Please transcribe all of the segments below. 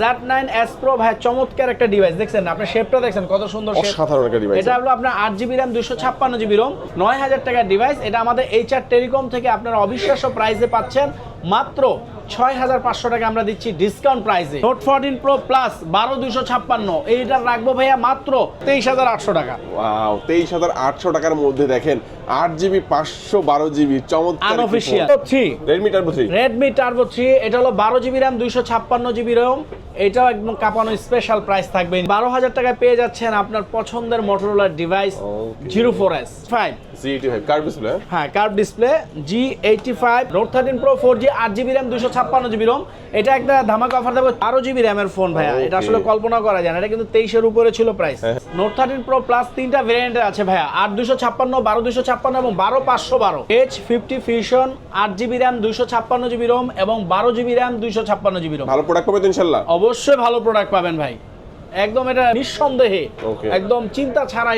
জ্যাট nine S pro ভাই চমৎকার একটা ডিভাইস দেখছেন? আপনার শেপটা দেখছেন কত সুন্দর। অসাধারণ একটা ডিভাইস এটা হলো আপনার আট জিবি র্যাম দুশো ছাপ্পান্ন জিবি রোম নয় হাজার টাকার ডিভাইস এটা আমাদের এইচআর টেলিকম থেকে আপনারা অবিশ্বাস্য প্রাইসে পাচ্ছেন। মাত্র ছয় হাজার পাঁচশো টাকা আমরা দিচ্ছি ডিসকাউন্ট প্রাইসে নোট ফোরটিন প্রো প্লাস বারো দুশো ছাপ্পান্ন। এইটা রাখব ভাইয়া মাত্র তেইশ হাজার আটশো টাকা। তেইশ হাজার আটশো টাকার মধ্যে দেখেন আট জিবি পাঁচশো বারো জিবি চমৎকার Redmi Turbo three Redmi Turbo three এটা হলো বারো জিবি র্যাম দুইশো ছাপ্পান্ন জিবি এটাও একদম কাঁপানো স্পেশাল প্রাইস থাকবে। বারো হাজার টাকায় পেয়ে যাচ্ছেন আপনার পছন্দের মোটরোলার device zero four S five G eighty five curve display হ্যাঁ curve display G five note thirteen pro four G আট জিবি র্যাম দুশো ছাপ্পান্ন জিবি রোম এটা একটা ধামাকা অফার দেবো বারো জিবি র্যামের ফোন ভাইয়া। এটা আসলে কল্পনা করা যায় না। এটা কিন্তু তেইশের উপরে ছিল price. Note thirteen pro plus তিনটা আছে ভাইয়া। আট দুশো ছাপ্পান্ন বারো দুশো ছাপ্পান্ন এবং বারো পাঁচশো বারো। এইচ ফিফটি ফিউশন আট জিবি র্যাম দুশো ছাপ্পান্ন জিবি রোম এবং বারো জিবি র্যাম দুশো ছাপ্পান্ন জিবি রোম ভালো প্রোডাক্ট পাবেন ইনশাল্লাহ? অবশ্যই ভালো প্রোডাক্ট পাবেন ভাই। একদম এটা নিঃসন্দেহে একদম চিন্তা ছাড়া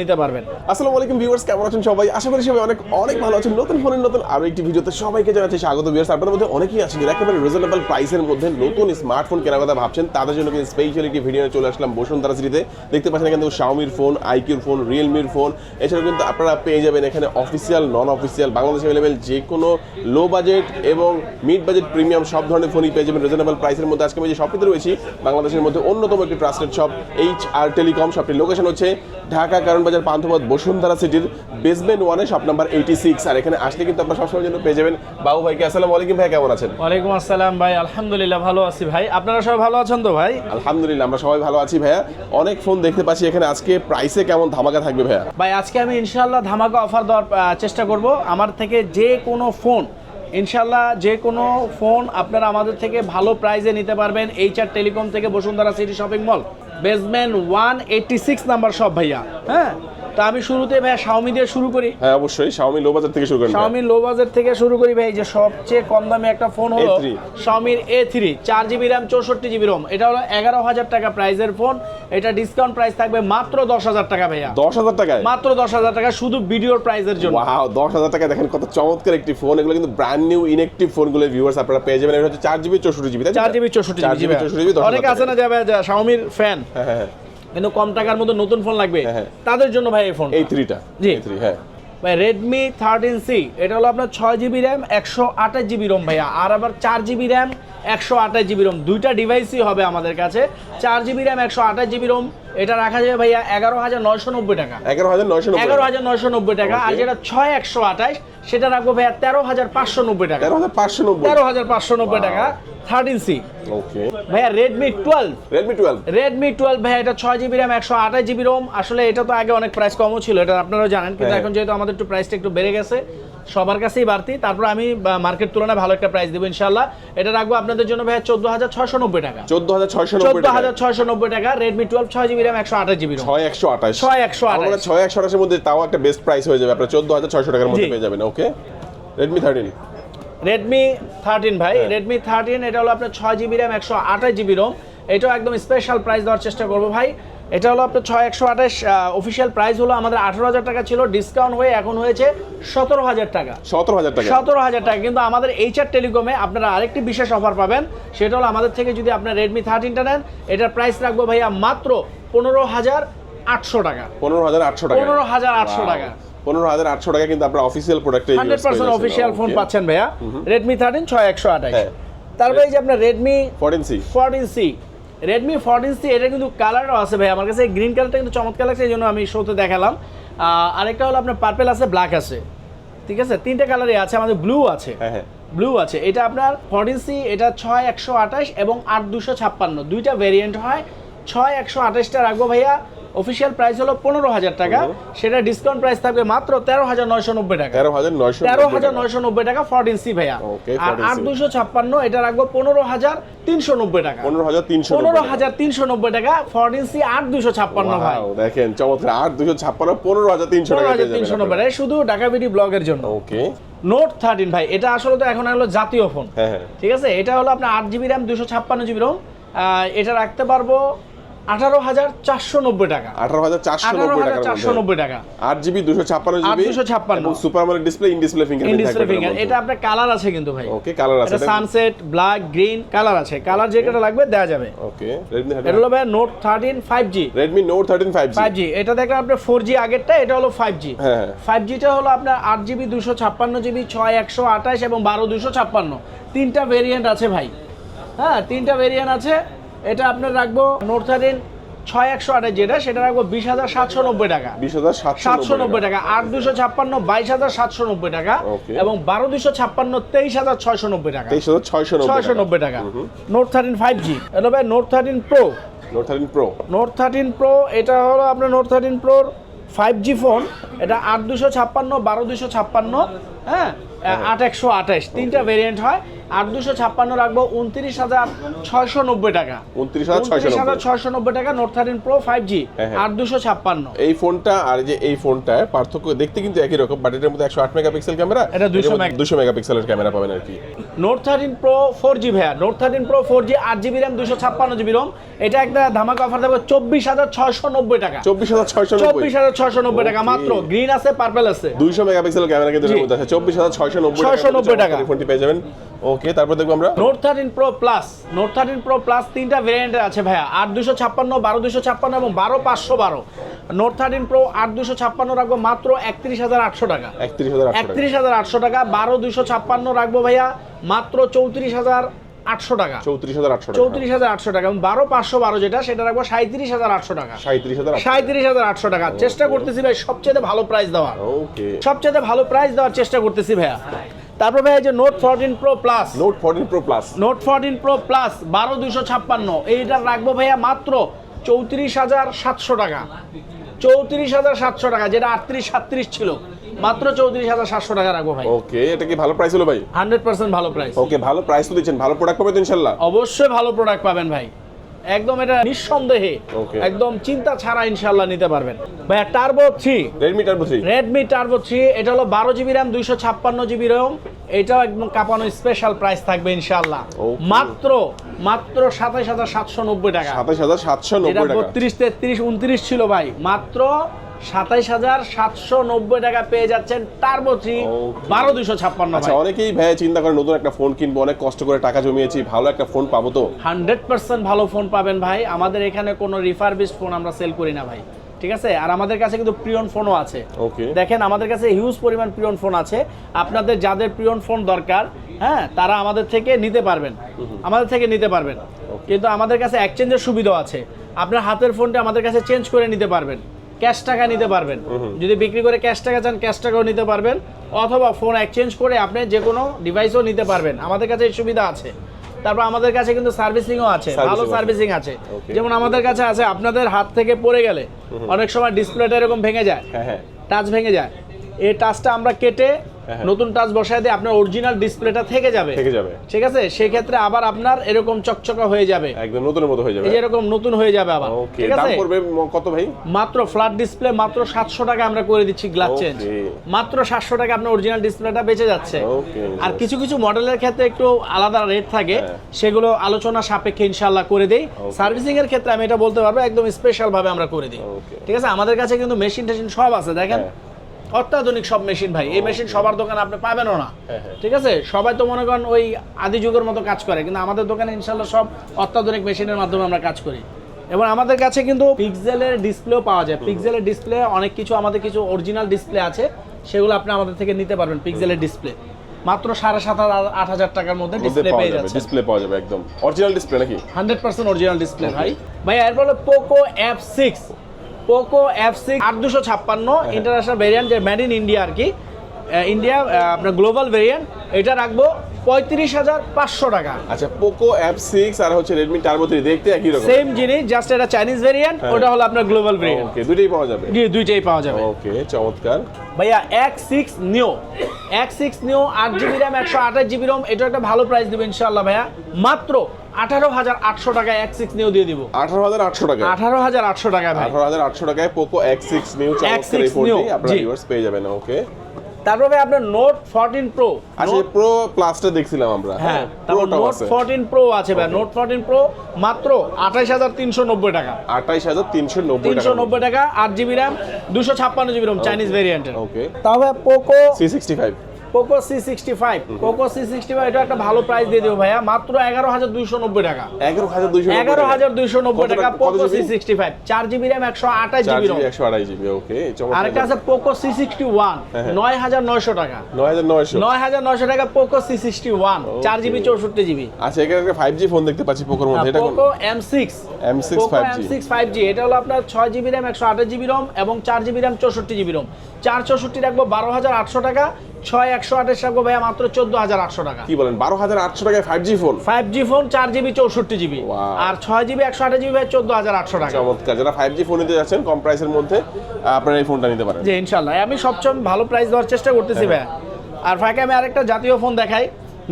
নিতে পারবেন। আসসালামু আলাইকুম ভিউয়ার্স কেমন আছেন সবাই? আশা করি সবাই অনেক অনেক ভালো আছেন। নতুন ফোনের নতুন আরও একটি ভিডিওতে সবাইকে জানাচ্ছি স্বাগত ভিউয়ার্স। আপনাদের মধ্যে অনেকেই আছেন যারা একেবারে রিজনেবল প্রাইসের মধ্যে নতুন স্মার্টফোন কেনার কথা ভাবছেন। তাদের জন্য কিন্তু স্পেশাল একটি ভিডিও চলে আসলাম বসুন্ধরা সিটিতে দেখতে পাচ্ছেন এখানে শাওমির ফোন আইকিউর ফোন রিয়েলমির ফোন এছাড়াও কিন্তু আপনারা পেয়ে যাবেন এখানে official non official Bangladesh available যে কোনো লো বাজেট এবং মিড বাজেট প্রিমিয়াম সব ধরনের ফোনই পেয়ে যাবেন। রিজনেবল প্রাইসের মধ্যে আজকে আমি যে শপটিতে রয়েছি বাংলাদেশের মধ্যে অন্যতম একটি trusted shop H R telecom শপটির location হচ্ছে ঢাকা কারণ বাজার পান্থপথ বসুন্ধরা সিটির বেসমেন্ট ওয়ানে শপ নাম্বার এইটি সিক্স আর এখানে আসলে কিন্তু আপনার সবসময় জন্য পেয়ে যাবেন বাবু ভাইকে। আসসালাম আলাইকুম ভাই কেমন আছেন? ওয়ালাইকুম আসসালাম ভাই আলহামদুলিল্লাহ ভালো আছি ভাই। আপনারা সবাই ভালো আছেন তো ভাই? আলহামদুলিল্লাহ আমরা সবাই ভালো আছি ভাইয়া। অনেক ফোন দেখতে পাচ্ছি এখানে আজকে প্রাইসে কেমন ধামাকা থাকবে ভাইয়া? ভাই আজকে আমি ইনশাল্লাহ ধামাকা অফার দেওয়ার চেষ্টা করব। আমার থেকে যে কোনো ফোন ইনশাল্লাহ যে কোনো ফোন আপনারা আমাদের থেকে ভালো প্রাইজে নিতে পারবেন এইচ আর টেলিকম থেকে Bashundhara city shopping mall. Basement one eighty six number সব ভাইয়া। হ্যাঁ? তা আমি শুরুতে ভাইয়া শাওমি দিয়ে শুরু করি। হ্যাঁ অবশ্যই। শাওমি লো বাজার থেকে শুরু ভাইয়া। শাওমি লো বাজেট থেকে শুরু করি ভাই যে সবচেয়ে কম দামে একটা ফোন হলো A3 শাওমির এ থ্রি চার জিবি র্যাম চৌষট্টি জিবি রোম এটা হলো এগারো হাজার টাকা প্রাইসের ফোন এটা ডিসকাউন্ট প্রাইস থাকবে মাত্র দশ হাজার টাকা ভাইয়া। দশ হাজার টাকায়? মাত্র দশ হাজার টাকা শুধু ভিডিওর প্রাইসের জন্য। ওয়াও দশ হাজার টাকা দেখেন কত চমৎকার একটি ফোন এগুলো কিন্তু ব্র্যান্ড নিউ ইনএক্টিভ ফোনগুলো ভিউয়ার্স আপনারা পেয়ে যাবেন। এটা হচ্ছে চার জিবি চৌষট্টি জিবি চার জিবি চৌষট্টি চার জিবি জিবি চৌষট্টি জিবি অনেক আছে না যাবে শাওমির ফ্যান হ্যাঁ হ্যাঁ হ্যাঁ। কিন্তু কম টাকার মধ্যে নতুন ফোন লাগবে। হ্যাঁ, হ্যাঁ। তাদের জন্য ভাই এই ফোন এই থ্রিটা জি। থ্রি হ্যাঁ। ভাই রেডমি থার্টিন সি এটা হলো আপনার ছয় জিবি র্যাম একশো আঠাশ জিবি রোম ভাইয়া। আর আবার চার জিবি র্যাম একশো আঠাশ জিবি রোম। দুইটা ডিভাইসই হবে আমাদের কাছে। চার জিবি র্যাম একশো আঠাশ জিবি রোম। এটা রাখা যাবে ভাইয়া এগারো হাজার নয়শো নব্বই টাকা। এগারো হাজার নয়শো এগারো হাজার নয়শো নব্বই টাকা। আর যেটা ছয় একশো আঠাশ সেটা রাখব ভাইয়া তেরো হাজার পাঁচশো নব্বই টাকা। তেরো হাজার পাঁচশো নব্বই। তেরো হাজার পাঁচশো নব্বই. টাকা। থার্টিন সি ওকে ভাইয়া Redmi twelve Redmi twelve Redmi twelve ভাই এটা ছয় জিবি র্যাম একশো আঠাশ জিবি রোম। আসলে এটা তো আগে অনেক প্রাইস কমও ছিল এটা আপনারাও জানেন। কিন্তু হ্যাঁ। এখন যেহেতু আমাদের একটু প্রাইসটা একটু বেড়ে গেছে সবার কাছেই বাড়তি। তারপর আমি মার্কেট তুলনায় ভালো একটা প্রাইস দেবো ইনশাল্লাহ এটা রাখব আপনাদের জন্য ভাই চোদ্দ হাজার ছয়শো নব্বই টাকা। চোদ্দ হাজার ছয়শো নব্বই চোদ্দ হাজার ছয়শো নব্বই টাকা রেডমি টুয়েলভ ছয় জিবি র্যাম একশো আঠাশ জিবি ছয় একশো আঠাশ। ছয় একশো আঠাশ। ছয় একশো আঠাশের মধ্যে তাও একটা বেস্ট প্রাইস হয়ে যাবে। আপনার চোদ্দ হাজার ছয়শো টাকার মধ্যে। পেয়ে যাবেন। Okay Redmi thirteen Redmi thirteen ভাই হ্যাঁ। রেডমি থার্টিন এটা হলো আপনার ছয় জিবি র্যাম একশো আঠাশ জিবি রোম এটাও একদম স্পেশাল প্রাইস দেওয়ার চেষ্টা করব ভাই। এটা হলো আপনার ছয় একশো আঠাশ অফিসিয়াল প্রাইস হলো আমাদের আঠারো হাজার টাকা ছিল ডিসকাউন্ট হয়ে এখন হয়েছে সতেরো হাজার টাকা। সতেরো হাজার টাকা। সতেরো হাজার টাকা কিন্তু আমাদের এইচআর টেলিকমে আপনারা আরেকটি বিশেষ অফার পাবেন সেটা হলো আমাদের থেকে যদি আপনার রেডমি থার্টিনটা নেন এটার প্রাইস রাখব ভাইয়া মাত্র পনেরো হাজার আটশো টাকা। পনেরো হাজার আটশো টাকা। পনেরো হাজার আটশো টাকা। পনেরো হাজার আটশো টাকা কিন্তু আপনার অফিসিয়াল প্রোডাক্টে হান্ড্রেড পার্সেন্ট অফিসিয়াল ফোন পাচ্ছেন ভাইয়া। রেডমি থার্টিন ছয় একশো আঠাশ। হ্যাঁ। তারপরে এই যে আপনার Redmi fourteen C fourteen C Redmi fourteen C এটা কিন্তু কালারও আছে ভাই। আমার কাছে গ্রিন কালারটা কিন্তু চমৎকার লাগছে এই জন্য আমি শোতে দেখালাম। আরেকটা হলো আপনার পার্পেল আছে ব্ল্যাক আছে। ঠিক আছে? তিনটা কালারই আছে আমাদের ব্লু আছে। হ্যাঁ হ্যাঁ। ব্লু আছে। এটা আপনার ফোরটিন সি এটা ছয় একশো আঠাশ এবং আট দুশো ছাপ্পান্ন। দুইটা ভেরিয়েন্ট হয়। ছয় একশো আঠাশটা রাখব ভাইয়া। অফিসিয়াল প্রাইস হলো পনেরো হাজার টাকা। সেটা ডিসকাউন্ট প্রাইস থাকবে মাত্র তেরো হাজার নয়শো নব্বই টাকা। তেরো হাজার নয়শো তেরো হাজার নয়শো নব্বই টাকা ফোরটিন সি ভাইয়া। আর আট দুশো ছাপ্পান্ন এটা রাখব পনেরো হাজার তিনশো নব্বই টাকা। পনেরো হাজার তিনশো পনেরো হাজার তিনশো নব্বই টাকা ফোরটিন সি আট দুশো ছাপ্পান্ন ভাই। দেখেন চমৎকার আট দুশো ছাপ্পান্ন পনেরো হাজার তিনশো পনেরো হাজার তিনশো নব্বই টাকা। শুধু ঢাকা বিডি ব্লগের জন্য। ওকে নোট থার্টিন ভাই এটা আসলে তো এখন হলো জাতীয় ফোন হ্যাঁ হ্যাঁ। ঠিক আছে? এটা হলো আপনার আট জিবি র্যাম দুশো ছাপ্পান্ন জিবি রোম এটা রাখতে পারব আঠারো হাজার চারশো নব্বই টাকা। আঠারো হাজার চারশো নব্বই হাজার চারশো নব্বই টাকা। আট জিবি দুশো ছাপ্পান্ন জিবি 856 এবং super AMOLED display in display in display finger এটা আপনার কালার আছে কিন্তু ভাই। ওকে কালার আছে। সানসেট ব্ল্যাক গ্রিন কালার আছে। কালার যে লাগবে দেওয়া যাবে। ওকে রেডমি এটা হলো ভাই note thirteen five G Redmi note thirteen five G five G এটা দেখেন আপনার ফোর জি আগেরটা এটা হলো ফাইভ জি ফাইভ জিটা হলো আপনার আট জিবি দুশো ছাপ্পান্ন জিবি ছয় একশো আঠাশ এবং বারো দুশো ছাপ্পান্ন। তিনটা ভেরিয়েন্ট আছে ভাই। হ্যাঁ তিনটা ভেরিয়েন্ট আছে। এটা আপনার রাখব নোট থার্টিন ছয় একশো আঠাশ যেটা সেটা রাখব বিশ হাজার সাতশো নব্বই টাকা। বিশ হাজার সাতশো সাতশো নব্বই টাকা আট দুশো ছাপ্পান্ন বাইশ হাজার সাতশো নব্বই টাকা এবং বারো দুশো ছাপ্পান্ন তেইশ হাজার ছয়শো নব্বই টাকা। তেইশ হাজার ছয়শো ছয়শো নব্বই টাকা। Note thirteen five G. এটা ভাই note thirteen pro. Note thirteen pro. Note thirteen pro এটা হলো আপনার নোট থার্টিন প্রোর ফাইভ জি ফোন। এটা আট দুশো ছাপ্পান্ন বারো দুশো ছাপ্পান্ন হ্যাঁ আট একশো আঠাশ। তিনটা ভেরিয়েন্ট হয়। আট দুশো ছাপ্পান্ন রাখব উনত্রিশ হাজার ছয়শো নব্বই টাকা। উনত্রিশ হাজার ছয়শো নব্বই টাকা note thirteen pro five G হ্যাঁ। দুশো ছাপ্পান্ন। এই ফোনটা আর যে এই ফোনটা পার্থক্য দেখতে কিন্তু একই রকম বাট এটার মধ্যে একশো আট মেগাপিক্সেল ক্যামেরা এটা 200 দুশো মেগাপিক্সেলের ক্যামেরা পাবেন আর কি। Note thirteen pro four G ভাইয়া note thirteen pro four G আট জিবি র্যাম দুশো ছাপ্পান্ন জিবি রোম এটা একটা ধামাকা অফার দেবো চব্বিশ হাজার ছয়শো নব্বই টাকা। চব্বিশ হাজার ছয়শো চব্বিশ হাজার ছয়শো নব্বই টাকা মাত্র গ্রিন আছে পার্পেল আছে। দুইশো মেগাপিক্সেল ক্যামেরা কিন্তু চব্বিশ হাজার ছয়শো নব্বই 690 টাকা। ফোনটি পেয়ে যাবেন। ওকে তারপর দেখব আমরা। Note thirteen pro plus note thirteen pro plus তিনটা ভেরিয়েন্টের আছে ভাইয়া। আট দুশো ছাপ্পান্ন বারো দুশো ছাপ্পান্ন এবং বারো পাঁচশো বারো। নোট থার্টিন প্রো আট দুশো ছাপ্পান্ন রাখব মাত্র একত্রিশ হাজার আটশো টাকা। একত্রিশ হাজার আটশো টাকা। একত্রিশ হাজার আটশো টাকা বারো দুশো ছাপ্পান্ন রাখব ভাইয়া মাত্র চৌত্রিশ হাজার আটশো টাকা। চৌত্রিশ হাজার আটশো চৌত্রিশ হাজার আটশো টাকা এবং বারো পাঁচশো বারো যেটা সেটা রাখব সাঁত্রিশ হাজার আটশো টাকা। সাঁত্রিশ হাজার সাঁত্রিশ হাজার আটশো টাকা। চেষ্টা করতেছি ভাই সবচেয়ে ভালো প্রাইস দেওয়ার। ওকে সবচেয়ে ভালো প্রাইস দেওয়ার চেষ্টা করতেছি ভাইয়া। তারপর এই যে note fourteen pro plus note fourteen pro plus note fourteen pro plus বারো দুশো ছাপ্পান্ন। এইটা রাখব ভাইয়া মাত্র চৌত্রিশ হাজার সাতশো টাকা। চৌত্রিশ হাজার সাতশো টাকা যেটা আটত্রিশ সাতত্রিশ ছিল। মাত্র চৌত্রিশ হাজার সাতশো টাকা রাখব ভাই। ওকে এটা কি ভালো প্রাইস হলো ভাই? হান্ড্রেড পার্সেন্ট ভালো প্রাইস ওকে ভালো প্রাইস তো দিচ্ছেন ভালো প্রোডাক্ট পাবে তো ইনশাল্লাহ। অবশ্যই ভালো প্রোডাক্ট পাবেন ভাই। একদম এটা নিঃসন্দেহে একদম চিন্তা ছাড়া ইনশাল্লাহ নিতে পারবেন। ভাইয়া turbo three Redmi turbo three Redmi turbo three এটা হলো বারো জিবি র্যাম দুইশো ছাপ্পান্ন জিবি র্যাম এটাও একদম কাঁপানো স্পেশাল প্রাইস থাকবে ইনশাল্লাহ মাত্র মাত্র সাতাইশ হাজার সাতশো নব্বই টাকা। সাতাশ হাজার সাতশো নব্বই টাকা। বত্রিশ তেত্রিশ উনত্রিশ ছিল ভাই। মাত্র সাতাইশ হাজার সাতশো নব্বই টাকা পেয়ে যাচ্ছেন টার্বো থ্রি বারো দুশো ছাপ্পান্ন আচ্ছা অনেকেই ভাই চিন্তা করে নতুন একটা ফোন কিনবো অনেক কষ্ট করে টাকা জমিয়েছি ভালো একটা ফোন পাবো তো? হান্ড্রেড পার্সেন্ট ভালো ফোন পাবেন ভাই। আমাদের এখানে কোনো রিফারবিস্ট ফোন আমরা সেল করি না ভাই ঠিক আছে? আর আমাদের কাছে কিন্তু প্রিয়ন ফোনও আছে। দেখেন আমাদের কাছে হিউজ পরিমাণ প্রিয়ন ফোন আছে। আপনাদের যাদের প্রিয়ন ফোন দরকার হ্যাঁ তারা আমাদের থেকে নিতে পারবেন। আমাদের থেকে নিতে পারবেন। কিন্তু আমাদের কাছে এক্সচেঞ্জের সুবিধাও আছে। আপনার হাতের ফোনটা আমাদের কাছে চেঞ্জ করে নিতে পারবেন। ক্যাশ টাকা নিতে পারবেন। যদি বিক্রি করে ক্যাশ টাকা চান ক্যাশ টাকাও নিতে পারবেন। অথবা ফোন এক্সচেঞ্জ করে আপনি যে কোনো ডিভাইসও নিতে পারবেন। আমাদের কাছে এই সুবিধা আছে। তারপর আমাদের কাছে কিন্তু সার্ভিসিংও আছে। ভালো সার্ভিসিং আছে। যেমন আমাদের কাছে আছে আপনাদের হাত থেকে পড়ে গেলে অনেক সময় ডিসপ্লেটা এরকম ভেঙে যায়। হ্যাঁ হ্যাঁ। টাচ ভেঙে যায়। এই টাচটা আমরা কেটে হ্যাঁ। নতুন টাচ বসায় দিয়ে আপনার অরিজিনাল ডিসপ্লেটা থেকে যাবে। থেকে যাবে। ঠিক আছে? সেই ক্ষেত্রে আবার আপনার এরকম চকচকা হয়ে যাবে। একদম নতুনের মতো হয়ে যাবে। এই এরকম নতুন হয়ে যাবে আবার। ঠিক দাম আছে? পড়বে কত ভাই? মাত্র ফ্ল্যাট ডিসপ্লে মাত্র সাতশো টাকা আমরা করে দিচ্ছি গ্লাস চেঞ্জ. মাত্র সাতশো টাকা আপনার অরিজিনাল ডিসপ্লেটা বেঁচে যাচ্ছে। আর কিছু কিছু মডেলের ক্ষেত্রে একটু আলাদা রেট থাকে। হ্যাঁ। সেগুলো আলোচনা সাপেক্ষে ইনশাল্লাহ করে দেই। সার্ভিসিং এর ক্ষেত্রে আমি এটা বলতে পারব একদম স্পেশাল ভাবে আমরা করে দিই। ঠিক আছে? আমাদের কাছে কিন্তু মেশিন টেশিন সব আছে। দেখেন হ্যাঁ। অত্যাধুনিক সব মেশিন ভাই। এই মেশিন সবার দোকানে আপনি পাবেনও না। হ্যাঁ, হ্যাঁ। ঠিক আছে? সবাই তো মনে করেন ওই আদি যুগের মতো কাজ করে কিন্তু আমাদের দোকানে ইনশাল্লাহ সব অত্যাধুনিক মেশিনের মাধ্যমে আমরা কাজ করি। এবং আমাদের কাছে কিন্তু পিক্সেলের ডিসপ্লেও পাওয়া যায়। পিক্সেলের ডিসপ্লে অনেক কিছু আমাদের কিছু অরিজিনাল ডিসপ্লে আছে। সেগুলো আপনি আমাদের থেকে নিতে পারবেন পিক্সেলের ডিসপ্লে মাত্র সাড়ে সাত আট হাজার টাকার মধ্যে ডিসপ্লে পেয়ে যাচ্ছে ডিসপ্লে পাওয়া যাবে একদম। অরিজিনাল ডিসপ্লে নাকি? হান্ড্রেড পার্সেন্ট অরিজিনাল ডিসপ্লে ভাই। ভাই এরপর Poco F six Poco F six আট দুশো ছাপ্পান্ন ইন্টারন্যাশনাল ভেরিয়েন্ট যে মেড ইন ইন্ডিয়া আর কি। ইন্ডিয়া আপনার গ্লোবাল ভেরিয়েন্ট এটা রাখব পঁয়ত্রিশ হাজার পাঁচশো টাকা। আচ্ছা পোকো অ্যাপ সিক্স আর হচ্ছে রেডমি টার্বো থ্রি দেখতে একই রকম। সেম জিনিস জাস্ট এটা চাইনিজ ভেরিয়েন্ট হ্যাঁ। ওটা হলো আপনার গ্লোবাল ভেরিয়েন্ট ওকে দুটোই পাওয়া যাবে। জি দুইটাই পাওয়া যাবে। ওকে চমৎকার। ভাইয়া এক সিক্স নিও এক সিক্স নিও আট জিবি র্যাম একশো আঠাশ জিবি রোম এটা একটা ভালো প্রাইস দেবো ইনশাল্লাহ ভাইয়া। মাত্র আঠারো হাজার আটশো টাকায় এক সিক্স নিও দিয়ে দিব। আঠারো হাজার আটশো টাকা আঠারো হাজার আটশো টাকা আঠারো হাজার আটশো টাকায় পোকো এক সিক্স নিউ চমৎকার এই X6 ফোনটি Neo, আপনারা ভিউয়ার্স পেয়ে যাবেন ওকে তারপরে আপনার নোট ফোরটিন প্রো আচ্ছা প্রো প্লাসটা দেখছিলাম আমরা। হ্যাঁ তারপর নোট আছে। ফোরটিন প্রো আছে ভাই। নোট ফোরটিন প্রো মাত্র আঠাইশ হাজার তিনশো নব্বই টাকা। আঠাইশ হাজার তিনশো নব্বই তিনশো টাকা নব্বই টাকা আট জিবি র্যাম দুশো ছাপ্পান্ন জিবি র্যাম চাইনিজ ভেরিয়েন্টের ওকে তাহলে Poco C sixty five Poco C sixty five Poco C sixty five এটা একটা ভালো প্রাইস দিয়ে দেবো ভাইয়া। মাত্র এগারো হাজার দুইশো নব্বই টাকা। এগারো হাজার দুইশো এগারো হাজার দুইশো নব্বই টাকা পোকো সি? সিক্সটি ফাইভ চার জিবি র্যাম একশো আঠাশ জিবি একশো আড়াই জিবি ওকে আরেকটা আছে পোকো সি সিক্সটি ওয়ান হ্যাঁ, হ্যাঁ। নয় হাজার নয়শো টাকা। নয় হাজার নয়শো। নয় হাজার নয়শো টাকা পোকো সি সিক্সটি ওয়ান চার জিবি চৌষট্টি জিবি আচ্ছা এখানে একটা ফাইভ জি ফোন দেখতে পাচ্ছি পোকোর মধ্যে। এটা কোন Poco M six M6 Poco 5G M six five G এটা হলো আপনার ছয় জিবি র্যাম একশো আঠাশ জিবি রম এবং চার জিবি র্যাম চৌষট্টি জিবি রম চার চৌষট্টি রাখব বারো হাজার আটশো টাকা। ছয় একশো আঠাশ রাখব ভাইয়া মাত্র চোদ্দ হাজার আটশো টাকা। কি বলেন বারো হাজার আটশো টাকায় five G phone five G phone চার জিবি চৌষট্টি জিবি আর ছয় জিবি একশো আঠাশ জিবি চোদ্দ হাজার আটশো টাকা। চমৎকার যারা ফাইভ জি ফোন নিতে যাচ্ছেন কম প্রাইসের মধ্যে আপনারা এই ফোনটা নিতে পারেন। জি ইনশাল্লাহ আমি সবচেয়ে ভালো প্রাইস দেওয়ার চেষ্টা করতেছি ভাইয়া। আর ফাঁকে আমি আরেকটা জাতীয় ফোন দেখাই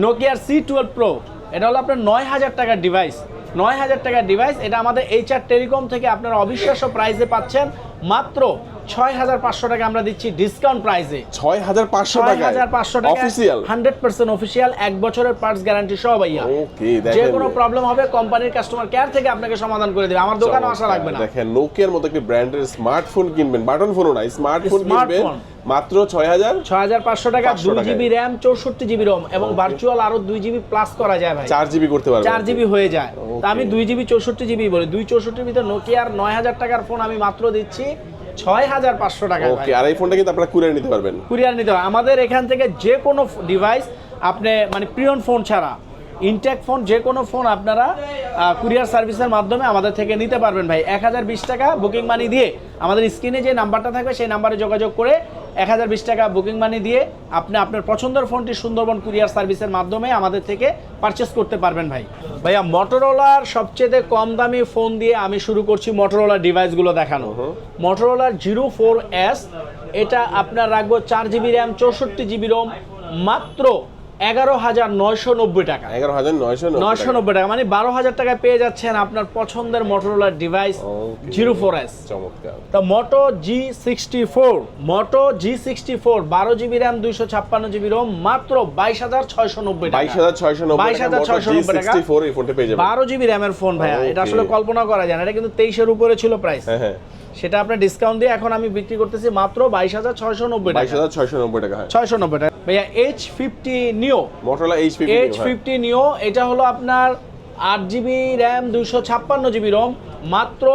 নোকিয়ার সি টুয়েলভ প্রো এটা হলো আপনার নয় হাজার টাকার ডিভাইস নয় হাজার টাকার ডিভাইস এটা আমাদের এইচআর টেলিকম থেকে আপনারা অবিশ্বাস্য প্রাইসে পাচ্ছেন মাত্র ছয় হাজার পাঁচশো টাকা আমরা দিচ্ছি ডিসকাউন্ট প্রাইসে ছয় হাজার পাঁচশো টাকা হাজার পাঁচশো টাকা অফিসিয়াল হান্ড্রেড পার্সেন্ট অফিসিয়াল এক বছরের পার্টস গ্যারান্টি সহ ভাইয়া। যে কোনো প্রবলেম হবে কোম্পানির কাস্টমার কেয়ার থেকে আপনাকে সমাধান করে দেবে। আমার দোকানে আসা লাগবে না। দেখেন নোকিয়ার মতো একটি ব্র্যান্ডের স্মার্টফোন কিনবেন। বাটন ফোনও স্মার্টফোন কিনবেন। মাত্র ছয় হাজার ছয় হাজার পাঁচশো টাকা দুই জিবি র্যাম চৌষট্টি জিবি রম এবং ভার্চুয়াল আরও দুই জিবি প্লাস করা যায় ভাই। চার জিবি করতে চার জিবি হয়ে যায়। তা আমি দুই জিবি চৌষট্টি জিবি বলি। দুই চৌষট্টির ভিতরে নোকিয়ার নয় হাজার টাকার ফোন আমি মাত্র দিচ্ছি। ছয় হাজার পাঁচশো টাকা ওকে আর এই ফোনটা কিন্তু আপনারা কুরিয়ার নিতে পারবেন। কুরিয়ার নিতে পারবেন। আমাদের এখান থেকে যে কোনো ডিভাইস আপনি মানে প্রিয়ন ফোন ছাড়া ইনটেক ফোন যে কোনো ফোন আপনারা কুরিয়ার সার্ভিসের মাধ্যমে আমাদের থেকে নিতে পারবেন ভাই। এক হাজার বিশ টাকা বুকিং মানি দিয়ে আমাদের স্ক্রিনে যে নাম্বারটা থাকবে সেই নাম্বারে যোগাযোগ করে এক হাজার বিশ টাকা বুকিং মানি দিয়ে আপনি আপনার পছন্দের ফোনটি সুন্দরবন কুরিয়ার সার্ভিসের মাধ্যমে আমাদের থেকে পারচেস করতে পারবেন ভাই। ভাইয়া মটোরোলার সবচেয়ে কম দামি ফোন দিয়ে আমি শুরু করছি মটোরোলার ডিভাইসগুলো দেখানো। মটোরোলার জিরো ফোর এস এটা আপনার রাখব চার জিবি র্যাম চৌষট্টি জিবি রোম মাত্র এগারো হাজার নয়শো নব্বই টাকা। এগারো হাজার নয়শো নব্বই টাকা। মানে বারো হাজার টাকায় পেয়ে যাচ্ছেন আপনার পছন্দের মটোরোলার ডিভাইস জিরো ফোর এস। চমৎকার। তো Moto G sixty four Moto G sixty four বারো জিবি র্যাম দুইশো ছাপ্পান্ন জিবি রোম মাত্র বাইশ হাজার ছয়শো নব্বই বাইশ হাজার ছয়শো নব্বই বাইশ হাজার ছয়শো নব্বই টাকা। বারো জিবি র্যামের ফোন ভাইয়া এটা আসলে কল্পনা করা যায় না এটা কিন্তু তেইশের উপরে ছিল প্রাইস হ্যাঁ হ্যাঁ। সেটা আপনার ডিসকাউন্ট দিয়ে এখন আমি বিক্রি করতেছি মাত্র বাইশ হাজার ছয়শো নব্বই বাইশ টাকা হাজার ছয়শো নব্বই টাকা। ছয়শো নব্বই টাকা। ভাইয়া H fifty neo Motorola H H fifty neo এটা হলো আপনার আট জিবি র্যাম দুশো ছাপ্পান্ন জিবি রম মাত্র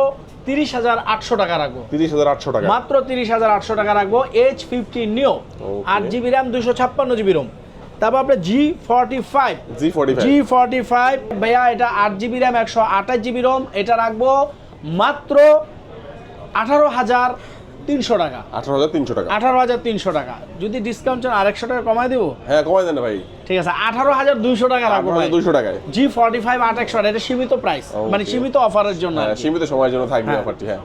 তিরিশ হাজার আটশো টাকা রাখব। তিরিশ হাজার আটশো টাকা। মাত্র তিরিশ হাজার আটশো টাকা রাখব এইচ ফিফটি নিও আট জিবি র্যাম দুশো ছাপ্পান্ন জিবি রম তারপর আপনার G forty five G forty G forty five ভাইয়া এটা আট জিবি র্যাম একশো আঠাশ জিবি রম এটা রাখব মাত্র আঠারো হাজার তিনশো টাকা। আঠারো হাজার তিনশো টাকা। আঠারো হাজার তিনশো টাকা। যদি ডিসকাউন্ট চান আরেকশো টাকা কমাই দেবো? হ্যাঁ কমাই দেন ভাই। ঠিক আছে আঠারো হাজার দুইশো টাকা রাখব দুইশো ভাই টাকায়। জি ফর্টি ফাইভ আট একশো এটা সীমিত প্রাইস মানে সীমিত অফারের জন্য হ্যাঁ। সীমিত সময়ের জন্য থাকবে হ্যাঁ। অফারটি হ্যাঁ।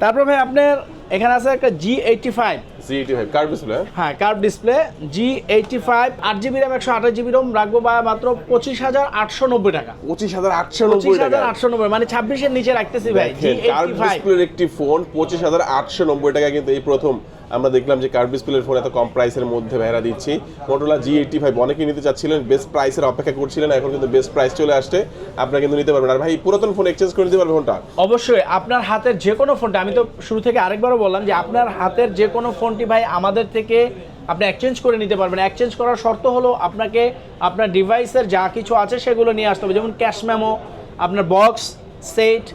তারপরে ভাই আপনার এখানে আছে একটা G eighty five G eighty five curved display হ্যাঁ? Curved display G eighty five আট জিবি র্যাম একশো আঠাশ জিবি রোম রাখব বা মাত্র পঁচিশ হাজার আটশো নব্বই টাকা। পঁচিশ হাজার আটশো নব্বই টাকা হাজার আটশো নব্বই মানে ছাব্বিশের নিচে রাখতেছি ভাই জি কার্ভ ফাইভ একটি ফোন পঁচিশ হাজার আটশো নব্বই টাকা কিন্তু এই প্রথম আমরা দেখলাম যে কার্ভ ডিসপ্লের ফোন এত কম প্রাইসের মধ্যে ভেড়া দিচ্ছি। মোটোলা জি এইটি ফাইভ অনেকেই নিতে চাচ্ছিলেন বেস্ট প্রাইসের অপেক্ষা করছিলেন, এখন কিন্তু বেস্ট প্রাইস চলে আসছে। আপনারা কিন্তু নিতে পারবেন। আর ভাই, পুরাতন ফোন এক্সচেঞ্জ করে নিতে পারবেন ফোনটা অবশ্যই, আপনার হাতের যে কোনো ফোনটা আমি তো শুরু থেকে আরেকবারও বললাম যে আপনার হাতের যে কোনো ফোনটি ভাই আমাদের থেকে আপনি এক্সচেঞ্জ করে নিতে পারবেন। এক্সচেঞ্জ করার শর্ত হলো আপনাকে আপনার ডিভাইসের যা কিছু আছে সেগুলো নিয়ে আসতে হবে। যেমন ক্যাশ মেমো আপনার বক্স সেট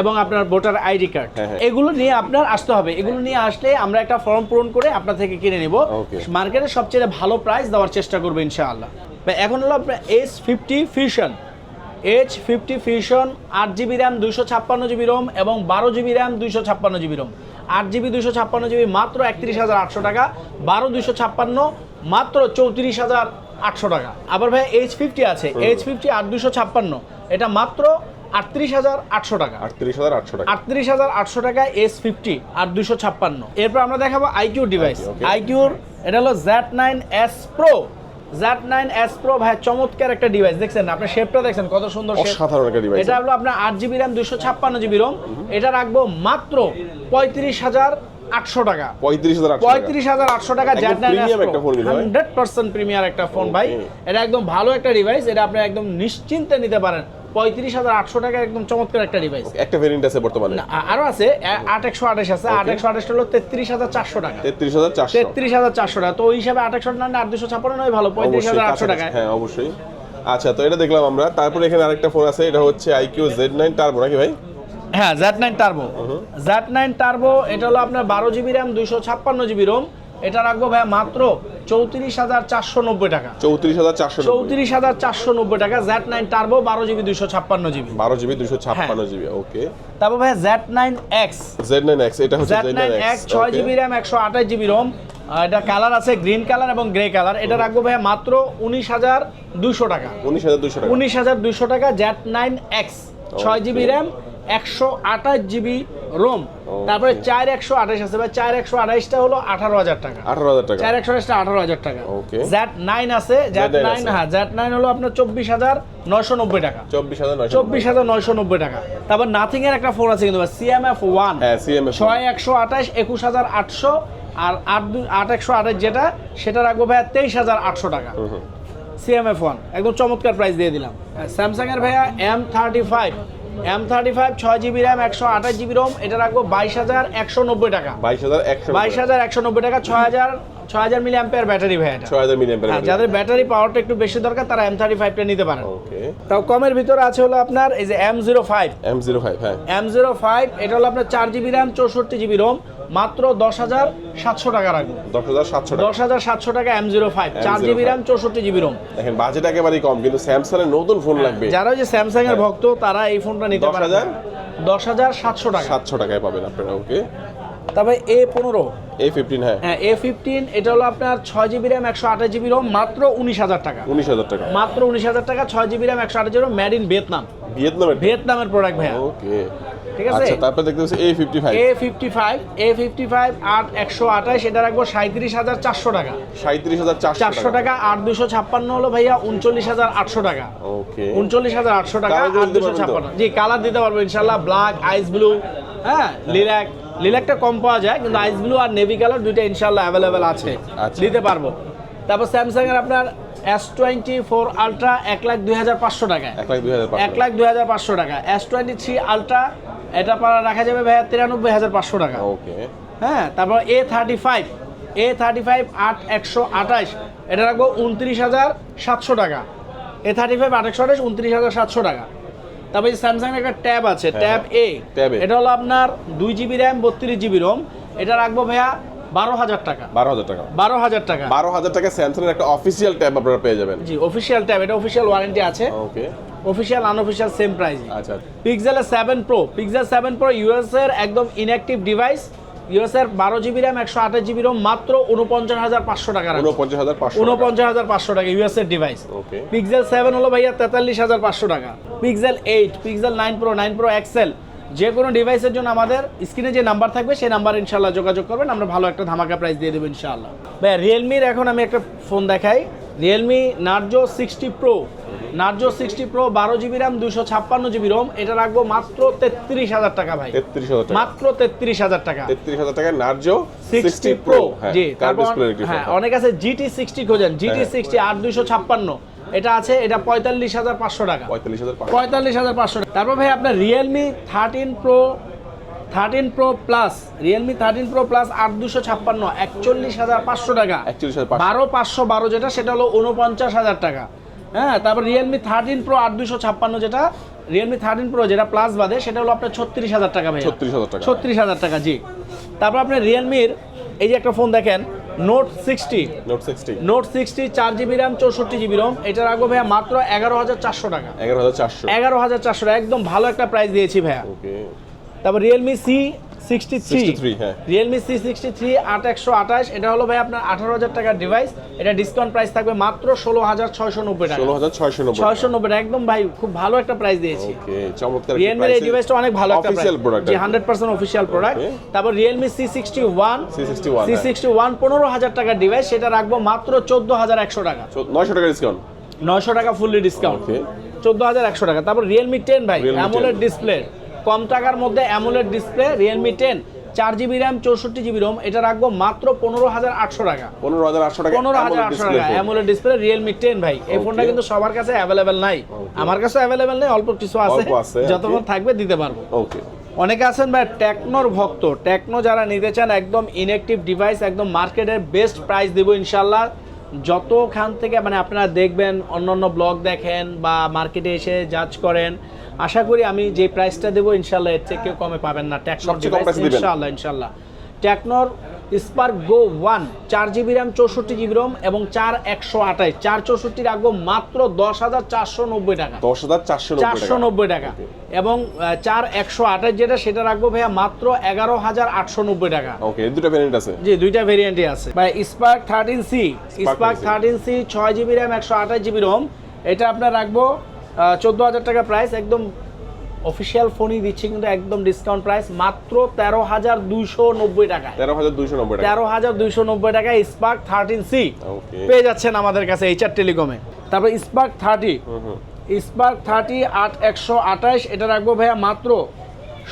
এবং আপনার ভোটার আইডি কার্ড। হ্যাঁ, হ্যাঁ। এগুলো নিয়ে আপনার আসতে হবে। এগুলো নিয়ে আসলে আমরা একটা ফর্ম পূরণ করে আপনার থেকে কিনে নেব. মার্কেটে সবচেয়ে ভালো প্রাইস দেওয়ার চেষ্টা করব ইনশাআল্লাহ। ভাই, এখন হলো আপনার S fifty fusion H fifty fusion আট জিবি র্যাম দুইশো ছাপ্পান্ন জিবি রোম এবং বারো জিবি র্যাম দুইশো ছাপ্পান্ন জিবি রোম আট জিবি দুইশো ছাপ্পান্ন জিবি মাত্র একত্রিশ হাজার আটশো টাকা। বারো দুইশো ছাপ্পান্ন মাত্র চৌত্রিশ হাজার আটশো টাকা। আবার ভাই এইচ ফিফটি আছে। এইচ ফিফটি আট দুশো ছাপ্পান্ন। এটা মাত্র আটত্রিশ হাজার আটশো টাকা। আটত্রিশ হাজার আটশো টাকা। আটত্রিশ হাজার আটশো টাকা এস ফিফটি আর দুশো ছাপ্পান্ন। এরপর আমরা দেখাবো আইকিউ ডিভাইস. আইকিউর এটা হলো Z nine S pro Z nine S pro ভাই চমৎকার একটা ডিভাইস দেখছেন না? আপনার শেপটা দেখছেন কত সুন্দর। অসাধারণ একটা ডিভাইস এটা হলো আপনার আট জিবি র্যাম দুশো ছাপ্পান্ন জিবি রোম এটা রাখব মাত্র পঁয়ত্রিশ হাজার আটশো টাকা। পঁয়ত্রিশ হাজার আটশো টাকা। পঁয়ত্রিশ হাজার আটশো টাকা একদম Z nine. Hundred percent premier একটা ফোন ভাই। এটা একদম ভালো একটা ডিভাইস এটা আপনি একদম নিশ্চিন্তে নিতে পারেন। পঁয়ত্রিশ হাজার আটশো টাকা একদম চমৎকার একটা ডিভাইস একটা ভেরিয়েন্ট আছে বর্তমানে। আরও আছে আট একশো আঠাশ আছে আট একশো আঠাশটা হলো তেত্রিশ হাজার চারশো টাকা। তেত্রিশ হাজার চারশো। তেত্রিশ হাজার চারশো টাকা। তো ওই হিসাবে আট একশো না আট দুশো নয় ভালো পঁয়ত্রিশ হাজার আটশো। টাকায়। হ্যাঁ অবশ্যই। আচ্ছা তো এটা দেখলাম আমরা। তারপরে এখানে আরেকটা ফোন আছে এটা হচ্ছে আইকিউ জেড নাইন টার্বো নাকি ভাই? হ্যাঁ Z nine turbo Z nine turbo এটা হলো আপনার বারো জিবি র্যাম দুইশো ছাপ্পান্ন জিবি রোম এটা রাখব ভাই মাত্র চৌত্রিশ হাজার চারশো নব্বই টাকা। চৌত্রিশ হাজার চারশো চৌত্রিশ হাজার চারশো নব্বই টাকা জ্যাট নাইন টার্বো বারো জিবি দুইশো ছাপ্পান্ন জিবি। বারো জিবি দুশো ছাপ্পান্ন হ্যাঁ। জিবি ওকে তারপর ভাই Z nine X Z nine X এটা হচ্ছে Z Z nine nine X X ছয় জিবি র্যাম একশো আঠাশ জিবি রোম এটা কালার আছে গ্রিন কালার এবং গ্রে কালার এটা রাখব ভাই মাত্র উনিশ হাজার দুশো টাকা। উনিশ হাজার দুশো টাকা। উনিশ হাজার দুশো টাকা জ্যাট নাইন এক্স ছয় জিবি র্যাম একশো আঠাশ জিবি রোম। তারপরে চার একশো আঠাশ আছে। ভাই চার একশো আঠাশটা হলো আঠারো হাজার টাকা। আঠারো হাজার টাকা। চার একশো আঠাশটা আঠারো হাজার টাকা। জ্যাট নাইন আছে। জ্যাট নাইন হ্যাঁ জ্যাট নাইন হলো আপনার চব্বিশ হাজার নয়শো নব্বই টাকা। চব্বিশ হাজার চব্বিশ হাজার নয়শো নব্বই টাকা। তারপর নাথিং এর একটা ফোন আছে কিন্তু সিএমএফ ওয়ান হ্যাঁ ছয় একশো আঠাশ একুশ হাজার আটশো আর আট দুই আট একশো আঠাশ যেটা সেটা রাখব ভাইয়া তেইশ হাজার আটশো টাকা। সিএমএফ ওয়ান একদম চমৎকার প্রাইস দিয়ে দিলাম। স্যামসাং এর ভাইয়া M thirty five M thirty five ছয় জিবি র্যাম একশো আঠাশ জিবি রোম এটা রাখব বাইশ হাজার একশো নব্বই টাকা। বাইশ হাজার একশো বাইশ হাজার একশো নব্বই টাকা ছয় হাজার ছয় হাজার মিলি অ্যাম্পিয়ার ব্যাটারি ভাই এটা। ছয় হাজার মিলি হ্যাঁ যাদের ব্যাটারি পাওয়ারটা একটু বেশি দরকার তারা এম থার্টি ফাইভটা নিতে পারেন। তাও কমের ভিতরে আছে হলো আপনার এই যে M zero five M zero five হ্যাঁ। এম জিরো ফাইভ এটা হলো আপনার চার জিবি র্যাম চৌষট্টি জিবি রোম মাত্র দশ হাজার সাতশো টাকা রাখব দশ হাজার সাতশো টাকা। দশ হাজার সাতশো টাকা এম জিরো ফাইভ চার জিবি র্যাম চৌষট্টি জিবি রোম দেখেন বাজেট একেবারেই কম কিন্তু স্যামসাং এর নতুন ফোন লাগবে। যারা যে স্যামসাং এর ভক্ত তারা এই ফোনটা নিতে পারে দশ হাজার? সাতশো টাকা। সাতশো টাকায় পাবেন আপনারা ওকে তবে এ পনেরো এই ফিফটিন হ্যাঁ। হ্যাঁ এ ফিফটিন এটা হলো আপনার ছয় জিবি র্যাম একশো আঠাশ জিবি রোম মাত্র উনিশ হাজার টাকা। উনিশ হাজার টাকা। মাত্র উনিশ হাজার টাকা ছয় জিবি র্যাম একশো আঠাশ GB ROM made in Vietnam ভিয়েতনামের ভিয়েতনামের প্রোডাক্ট ভাইয়া। ওকে। ঠিক আছে? আচ্ছা তারপর দেখতে পাচ্ছি এই fifty five A fifty five A fifty five আট একশো আঠাশ এটা রাখব সাঁত্রিশ হাজার চারশো টাকা। সাঁত্রিশ হাজার চারশো টাকা। আট দুশো ছাপ্পান্ন হলো ভাইয়া উনচল্লিশ হাজার আটশো টাকা। ওকে। উনচল্লিশ হাজার আটশো টাকা আট দুশো? ছাপ্পান্ন। জি কালার দিতে পারব ইনশাল্লাহ ব্ল্যাক আইস ব্লু হ্যাঁ লিলাক লিলাকটা কম পাওয়া যায় কিন্তু আইস ব্লু আর নেভি কালার দুইটা ইনশাল্লাহ অ্যাভেলেবেল আছে। আচ্ছা। দিতে পারব। তারপর স্যামসাং এর আপনার এস টোয়েন্টি ফোর আলট্রা এক লাখ দুই হাজার পাঁচশো হাজার এক লাখ দুই হাজার পাঁচশো টাকা এস টোয়েন্টি থ্রি আলট্রা এটা পারা রাখা যাবে ভাইয়া তিরানব্বই হাজার পাঁচশো টাকা। ওকে। হ্যাঁ তারপর A thirty five A thirty five আট একশো আঠাশ এটা রাখব উনত্রিশ হাজার সাতশো টাকা। এ থার্টি ফাইভ আট একশো আঠাশ উনত্রিশ হাজার সাতশো টাকা। তারপর স্যামসাং একটা ট্যাব আছে ট্যাব এ Tab এটা হলো আপনার দুই জিবি র্যাম বত্রিশ জিবি রোম এটা রাখব ভাইয়া বারো হাজার টাকা। বারো হাজার টাকা। বারো হাজার টাকা। বারো হাজার টাকা স্যামসাং এর একটা অফিসিয়াল ট্যাব আপনারা পেয়ে যাবেন। জি অফিসিয়াল ট্যাব এটা অফিসিয়াল ওয়ারেন্টি আছে। Okay official unofficial same price আচ্ছা। Pixel seven pro Pixel seven pro US এর একদম ইনঅ্যাক্টিভ ডিভাইস ইউএস এর বারো জিবি র্যাম একশো আঠাশ জিবি রোম মাত্র উনপঞ্চাশ হাজার পাঁচশো টাকা। উনপঞ্চাশ হাজার পাঁচশো উনপঞ্চাশ হাজার পাঁচশো টাকা ইউএস এর ডিভাইস ওকে পিক্সেল সেভেন হলো ভাইয়া তেতাল্লিশ হাজার পাঁচশো টাকা। Pixel eight Pixel nine pro nine pro XL যে কোনো ডিভাইসের জন্য আমাদের স্ক্রিনে যে নাম্বার থাকবে সেই নাম্বার ইনশাল্লাহ যোগাযোগ করবেন। আমরা ভালো একটা ধামাকা প্রাইস দিয়ে দেবো ইনশাল্লাহ ভাই রিয়েলমির এখন আমি একটা ফোন দেখাই। Realme Narzo sixty pro Narzo sixty pro বারো জিবি র্যাম দুশো ছাপ্পান্ন জিবি রোম এটা রাখব মাত্র তেত্রিশ হাজার টাকা ভাই। তেত্রিশ হাজার মাত্র তেত্রিশ হাজার টাকা। তেত্রিশ হাজার টাকা নার্জো সিক্সটি প্রো জি তারপর হ্যাঁ অনেক আছে জিটি সিক্সটি খোঁজেন জিটি। সিক্সটি আট দুইশো ছাপ্পান্ন। এটা আছে এটা পঁয়তাল্লিশ হাজার পাঁচশো টাকা। পঁয়তাল্লিশ হাজার পাঁচশো। পঁয়তাল্লিশ হাজার পাঁচশো টাকা। তারপর ভাই আপনার Realme thirteen pro thirteen pro plus Realme thirteen pro plus আট দুশো ছাপ্পান্ন একচল্লিশ হাজার পাঁচশো টাকা। বারো পাঁচশো বারো যেটা সেটা হলো উনপঞ্চাশ হাজার টাকা। হ্যাঁ তারপর রিয়েলমি থার্টিন প্রো আট দুশো ছাপ্পান্ন যেটা রিয়েলমি থার্টিন প্রো যেটা প্লাস বাদে সেটা হলো আপনার ছত্রিশ হাজার টাকা ভাই ছত্রিশ হাজার টাকা। ছত্রিশ হাজার টাকা জি। তারপর আপনি রিয়েলমির এই যে একটা ফোন দেখেন note sixty note sixty note sixty চার জিবি র্যাম চৌষট্টি জিবি রোম এটা রাখব ভাইয়া মাত্র এগারো হাজার চারশো টাকা। এগারো হাজার চারশো। এগারো হাজার চারশো একদম ভালো একটা প্রাইস দিয়েছি ভাইয়া। ওকে তারপর রিয়েলমি সি 63, হ্যাঁ। রিয়েলমি সি সিক্সটি থ্রি আট একশো আঠাশ এটা হলো ভাই আপনার আঠারো হাজার টাকার ডিভাইস এটা ডিসকাউন্ট প্রাইস থাকবে মাত্র ষোলো হাজার ছয়শো নব্বই টাকা। ছয়শো নব্বই টাকা। একদম ভাই খুব ভালো একটা প্রাইস দিয়েছি। ওকে চমৎকার রিয়েলমির এই ডিভাইসটা অনেক ভালো একটা অফিসিয়াল প্রোডাক্ট জি হান্ড্রেড পার্সেন্ট অফিসিয়াল প্রোডাক্ট তারপর Realme C sixty one C sixty one C sixty one পনেরো হাজার টাকার ডিভাইস সেটা রাখব মাত্র চোদ্দ হাজার একশো টাকা। নয়শো টাকা ডিসকাউন্ট নয়শো টাকা ফুললি ডিসকাউন্ট ওকে চোদ্দ হাজার একশো টাকা। তারপর রিয়েলমি টেন ভাই Realme 10 অ্যামোলেড ডিসপ্লে কম টাকার মধ্যে অ্যামোলেড ডিসপ্লে রিয়েলমি টেন চার জিবি র্যাম চৌষট্টি জিবি রোম এটা রাখব মাত্র পনেরো হাজার আটশো টাকা। পনেরো হাজার আটশো টাকা পনেরো হাজার আটশো টাকা অ্যামোলেড ডিসপ্লে রিয়েলমি টেন ভাই। এই ফোনটা কিন্তু সবার কাছে অ্যাভেলেবেল নাই। আমার কাছে অ্যাভেলেবেল নেই অল্প কিছু আছে। যতক্ষণ থাকবে দিতে পারব। ওকে অনেকে আছেন ভাই টেকনোর ভক্ত। টেকনো যারা নিতে চান একদম ইনঅ্যাক্টিভ ডিভাইস একদম মার্কেটের বেস্ট প্রাইস দিব ইনশাল্লাহ যতখান থেকে মানে আপনারা দেখবেন অন্যান্য ব্লগ দেখেন বা মার্কেটে এসে জাজ করেন আশা করি আমি যে প্রাইসটা দেবো ইনশাল্লাহ এর থেকে কমে পাবেন না। দিবেন। ইনশাল্লাহ ইনশাল্লাহ টেকনোর স্পার্ক গো ওয়ান চার জিবি র্যাম চৌষট্টি জিবি রোম এবং চার একশো আঠাশ। চার চৌষট্টি রাখব মাত্র দশ হাজার চারশো নব্বই টাকা। দশ হাজার চারশো চারশো নব্বই টাকা। এবং চার একশো আঠাশ যেটা সেটা রাখব ভাইয়া মাত্র এগারো হাজার আটশো নব্বই টাকা। ওকে দুটো ভ্যারিয়েন্ট আছে? জি দুইটা ভেরিয়েন্টই আছে। ভাই Spark thirteen C Spark 13C thirteen C ছয় জিবি র্যাম একশো আঠাশ জিবি রোম এটা আপনার রাখব চোদ্দ হাজার টাকা প্রাইস একদম অফিসিয়াল ফোনই দিচ্ছি কিন্তু একদম ডিসকাউন্ট প্রাইস মাত্র তেরো হাজার দুইশো নব্বই টাকা তেরো হাজার দুইশো নব্বই টাকা। তেরো হাজার দুইশো নব্বই টাকা স্পার্ক থার্টিন সি পেয়ে যাচ্ছেন আমাদের কাছে এইচআর টেলিকমে তারপর স্পার্ক থার্টি স্পার্ক থার্টি আট একশো আঠাশ এটা রাখব ভাইয়া মাত্র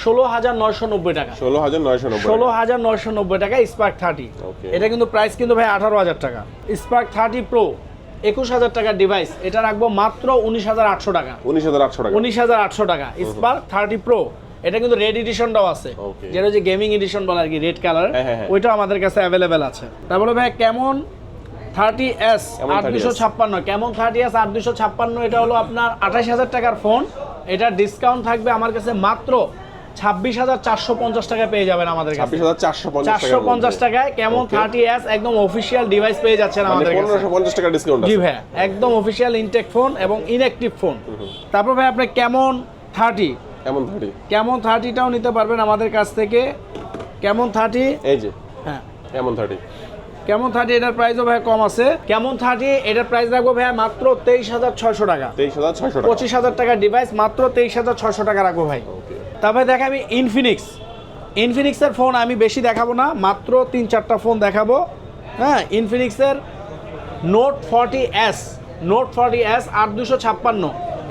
ষোলো হাজার নয়শো নব্বই টাকা। ষোলো হাজার নয়শো নব্বই ষোলো হাজার নয়শো নব্বই টাকা স্পার্ক থার্টি এটা কিন্তু প্রাইস কিন্তু ভাই আঠারো হাজার টাকা। স্পার্ক থার্টি প্রো একুশ হাজার টাকার ডিভাইস এটা রাখব মাত্র উনিশ হাজার আটশো টাকা। উনিশ হাজার আটশো টাকা। উনিশ হাজার আটশো টাকা। স্পার্ক থার্টি প্রো এটা কিন্তু রেড এডিশনটাও আছে. যেটা যে গেমিং এডিশন বলে আর কি রেড কালার হ্যাঁ, হ্যাঁ, হ্যাঁ। ওইটাও আমাদের কাছে অ্যাভেলেবেল আছে। তারপরে ভাই কেমন? থার্টি এস আট 30S? দুশো ছাপ্পান্ন। কেমন থার্টি এস আট দুশো ছাপ্পান্ন? এটা হলো আপনার আঠাশ হাজার টাকার ফোন এটা ডিসকাউন্ট থাকবে আমার কাছে মাত্র ছাব্বিশ হাজার চারশো পঞ্চাশ টাকা পেয়ে যাবেন আমাদের ছাব্বিশ হাজার চারশো চারশো পঞ্চাশ টাকায় কেমন থার্টি এস একদম অফিসিয়াল ডিভাইস পেয়ে যাচ্ছেন মানে আমাদের পনেরোশো পঞ্চাশ টাকা ডিসকাউন্ট জি আছে ভাই একদম অফিসিয়াল ইনটেক ফোন এবং ইনঅ্যাক্টিভ ফোন তারপর ভাই আপনি কেমন থার্টি এমন থার্টি কেমন থার্টিটাও নিতে পারবেন আমাদের কাছ থেকে। কেমন থার্টি এই যে। হ্যাঁ। এমন থার্টি কেমন থার্টি এটার প্রাইসও ভাই কম আছে। কেমন থার্টি এটার প্রাইস রাখব ভাই মাত্র তেইশ হাজার ছয়শো টাকা। তেইশ হাজার ছয়শো টাকা। পঁচিশ হাজার টাকার ডিভাইস মাত্র তেইশ হাজার ছয়শো টাকা রাখব ভাই। ওকে তারপরে দেখে আমি ইনফিনিক্স ইনফিনিক্সের ফোন আমি বেশি দেখাবো না মাত্র তিন চারটা ফোন দেখাবো। হ্যাঁ ইনফিনিক্সের note forty S note forty S আট দুশো ছাপ্পান্ন।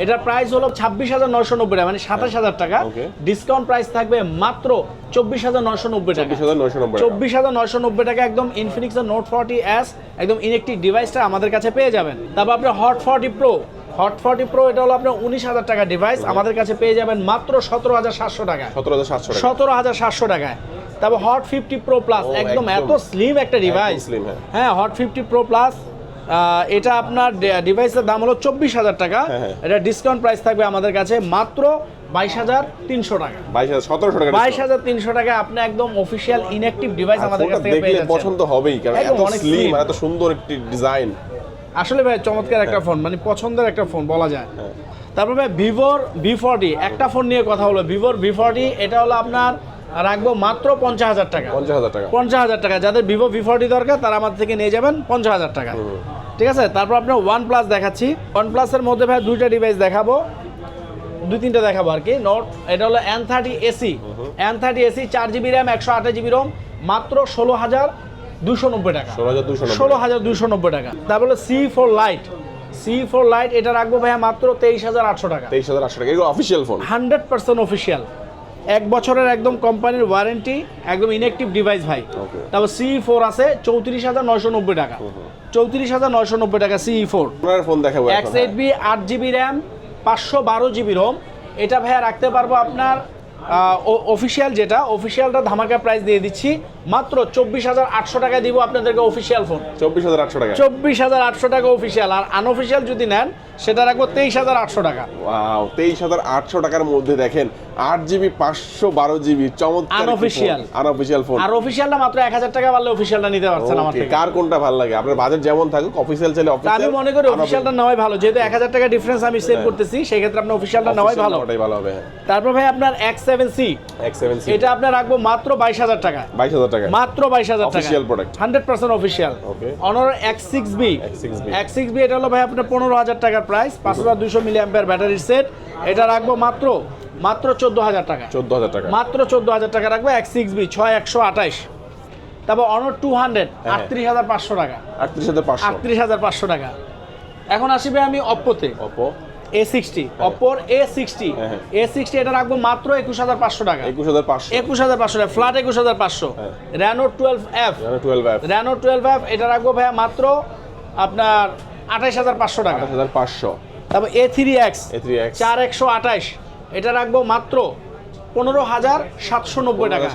এটার প্রাইস হলো ছাব্বিশ হাজার নশো নব্বই টাকা মানে সাতাশ হাজার টাকা। ডিসকাউন্ট প্রাইস থাকবে মাত্র চব্বিশ হাজার নশো নব্বই টাকা। চব্বিশ হাজার নশো নব্বই টাকা। একদম ইনফিনিক্সের নোট ফর্টি এস একদম ইলেকট্রিক ডিভাইসটা আমাদের কাছে পেয়ে যাবেন। তারপর আপনার hot forty pro hot forty pro এটা হলো আপনার উনিশ হাজার টাকা ডিভাইস আমাদের কাছে পেয়ে যাবেন মাত্র সতেরো হাজার সাতশো টাকা সতেরো হাজার সাতশো সতেরো হাজার সাতশো টাকায়। তারপর হট ফিফটি প্রো প্লাস একদম এত স্লিম একটা ডিভাইস হ্যাঁ। হট ফিফটি প্রো প্লাস এটা আপনার ডিভাইসের দাম হলো চব্বিশ হাজার টাকা। হ্যাঁ, হ্যাঁ। এটা ডিসকাউন্ট প্রাইস থাকবে আমাদের কাছে মাত্র বাইশ হাজার তিনশো টাকা। বাইশ হাজার সতেরোশো টাকা বাইশ হাজার তিনশো টাকা আপনি একদম অফিসিয়াল ইনঅ্যাক্টিভ ডিভাইস আমাদের কাছ থেকে পছন্দ হবেই কারণ এত অনেক স্লিম এত সুন্দর একটি ডিজাইন আসলে ভাই চমৎকার একটা ফোন মানে পছন্দের একটা ফোন বলা যায়। হ্যাঁ। তারপর ভাই ভিভোর ভি ফর্টি একটা ফোন নিয়ে কথা হলো ভিভোর ভি ফর্টি এটা হলো আপনার রাখব মাত্র পঞ্চাশ হাজার টাকা। পঞ্চাশ হাজার টাকা। পঞ্চাশ হাজার টাকা। যাদের ভিভো ভি ফর্টি দরকার তারা আমাদের থেকে নিয়ে যাবেন পঞ্চাশ হাজার টাকা। ঠিক আছে? তারপর আপনার ওয়ান প্লাস দেখাচ্ছি। ওয়ান প্লাসের মধ্যে ভাই দুইটা ডিভাইস দেখাবো। দুই তিনটা দেখাবো আর কি। নোট এটা হলো N thirty AC N thirty AC চার জিবি র্যাম একশো আঠাশ জিবি রোম মাত্র ষোলো হাজার দুশো নব্বই টাকা। ষোলো হাজার দুশো নব্বই। টাকা। তারপরে C four lite C four lite এটা রাখব ভাইয়া মাত্র তেইশ হাজার আটশো টাকা। তেইশ হাজার আটশো টাকা। এগুলো official phone hundred percent official এক বছরের একদম কোম্পানির ওয়ারেন্টি একদম ইনএক্টিভ ডিভাইস ভাই। তারপর সি ফোর আছে চৌত্রিশ হাজার নয়শো নব্বই টাকা। চৌত্রিশ হাজার নয়শো নব্বই টাকা সি ফোর ফোন দেখাবো এক্স এইট বি আট জিবি র্যাম পাঁচশো বারো জিবি রোম এটা ভাইয়া রাখতে পারব আপনার অফিসিয়াল যেটা অফিসিয়ালটা ধামাকা প্রাইস দিয়ে দিচ্ছি। মাত্র চব্বিশ হাজার আটশো টাকা দিব আপনাদেরকে অফিসিয়াল ফোন চব্বিশ হাজার আটশো টাকা। চব্বিশ হাজার আটশো টাকা অফিসিয়াল আর আনঅফিসিয়াল যদি নেন সেটা রাখব তেইশ হাজার আটশো টাকা। তেইশ হাজার আটশো টাকার মধ্যে দেখেন আট জিবি পাঁচশো বারো জিবি চমৎকার Unofficial। আনঅফিসিয়াল ফোন আর অফিসিয়ালটা মাত্র এক হাজার টাকা পারলে অফিসিয়ালটা নিতে পারছেন আমার থেকে। কার কোনটা ভালো লাগে? আপনার বাজেট যেমন থাকুক অফিসিয়াল চাইলে আমি মনে করি অফিসিয়ালটা নেওয়াই ভালো। যেহেতু এক হাজার টাকা ডিফারেন্স আমি সেভ হ্যাঁ। করতেছি সেই ক্ষেত্রে আপনার অফিসিয়ালটা নেওয়াই ভালো। ওটাই ভালো হবে হ্যাঁ। তারপর ভাই আপনার X seven C X seven C এটা আপনার রাখব মাত্র বাইশ হাজার টাকা। বাইশ হাজার টাকা। মাত্র বাইশ হাজার টাকা। Official product। Hundred percent official Okay. Honor X six B X6B X six B এটা হলো ভাই আপনার পনেরো হাজার টাকার প্রাইস পাঁচ হাজার দুশো মিলি অ্যাম্পের ব্যাটারির সেট এটা রাখব মাত্র মাত্র চোদ্দ হাজার টাকা। চোদ্দ হাজার টাকা। মাত্র চোদ্দ হাজার টাকা রাখব এক্স সিক্স বি ছয় একশো আঠাইশ। তারপর অনর টু হান্ড্রেড। আটত্রিশ হাজার পাঁচশো টাকা। আটত্রিশ হাজার পাঁচশো। আটত্রিশ হাজার পাঁচশো টাকা। এখন আসিবে আমি অপ্পোতে অপো এ সিক্সটি অপোর এ সিক্সটি। এ সিক্সটি এটা রাখব মাত্র একুশ হাজার পাঁচশো টাকা। একুশ হাজার পাঁচশো। একুশ হাজার পাঁচশো টাকা ফ্ল্যাট একুশ হাজার পাঁচশো। র্যানো টুয়েলভ এফ টুয়েলভ অ্যাপ র্যানো টুয়েলভ এফ এটা রাখব ভাইয়া মাত্র আপনার আঠাইশ হাজার পাঁচশো টাকা। আঠাশ হাজার পাঁচশো। তারপর A three X A three X চার একশো আঠাইশ। এটা রাখব মাত্র পনেরো হাজার সাতশো নব্বই টাকা।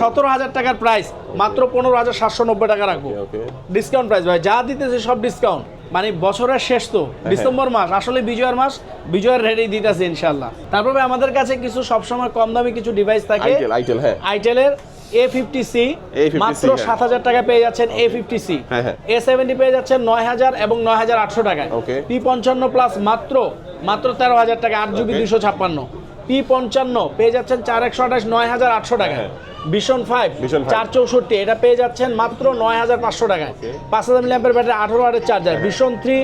সতেরো হাজার টাকার প্রাইস মাত্র পনেরো হাজার সাতশো নব্বই টাকা রাখব। ডিসকাউন্ট প্রাইস ভাই যা দিতেছে সব ডিসকাউন্ট মানে বছরের শেষ তো হ্যাঁ, ডিসেম্বর মাস আসলে বিজয়ের মাস বিজয়ের রেডি দিতেছে ইনশাল্লাহ তারপরে আমাদের কাছে কিছু সবসময় কম দামি কিছু ডিভাইস থাকে। আইটেল আইটেল হ্যাঁ। আইটেলের A50C, মাত্র হ্যাঁ। সাত হাজার টাকা পেয়ে যাচ্ছেন এ ফিফটি সি হ্যাঁ, হ্যাঁ। এ সেভেন্টি পেয়ে যাচ্ছেন নয় হাজার এবং নয় হাজার আটশো টাকায় Okay. পি পঞ্চান্ন প্লাস মাত্র মাত্র তেরো হাজার টাকা আট জিবি Okay. দুশো ছাপ্পান্ন পি পঞ্চান্ন পেয়ে যাচ্ছেন চার একশো আঠাশ নয় হাজার আটশো টাকা হ্যাঁ। ভীষণ ফাইভ চার চৌষট্টি এটা পেয়ে যাচ্ছেন মাত্র নয় হাজার পাঁচশো টাকায় পাঁচ হাজার মিলিয়ামের ব্যাটারি আঠারো ওয়াটের চার্জার ভীষণ থ্রি